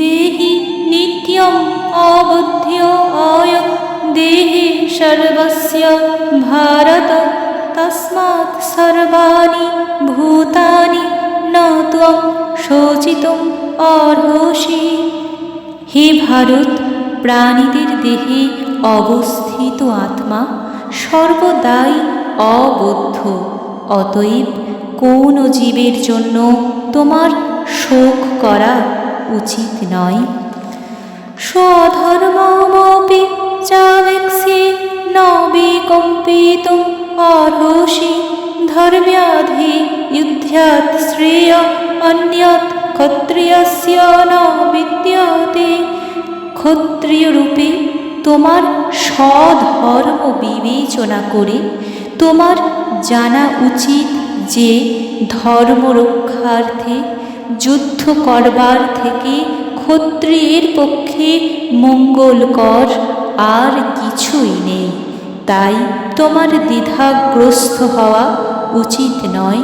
দেহি নিত্যম অবুদ্ধ অয়, দেহে সর্বস্য ভারত সর্বাণি ভূতানি ন ত্বং শোচিতুম অর্হসি। হে ভারত, প্রাণীদের দেহে অবস্থিত আত্মা সর্বদাই অবদ্ধ, অতএব কোন জীবের জন্য তোমার শোক করা উচিত নয়। স্বধর্মমপি চাবেক্ষে ন বিকম্পিতুম অর্হসি ধর্ম্যাধি যুদ্ধ্যাৎ শ্রেয় অন্যৎ ক্ষত্রিয়স্য ন বিদ্যতে। ক্ষত্রিয়রূপে তোমার স্বধর্ম বিবেচনা করে তোমার জানা উচিত যে ধর্ম রক্ষার্থে যুদ্ধ করবার থেকে ক্ষত্রিয়ের পক্ষে মঙ্গলকর আর কিছুই নেই। তাই তোমার দ্বিধাগ্রস্ত হওয়া উচিত নয়।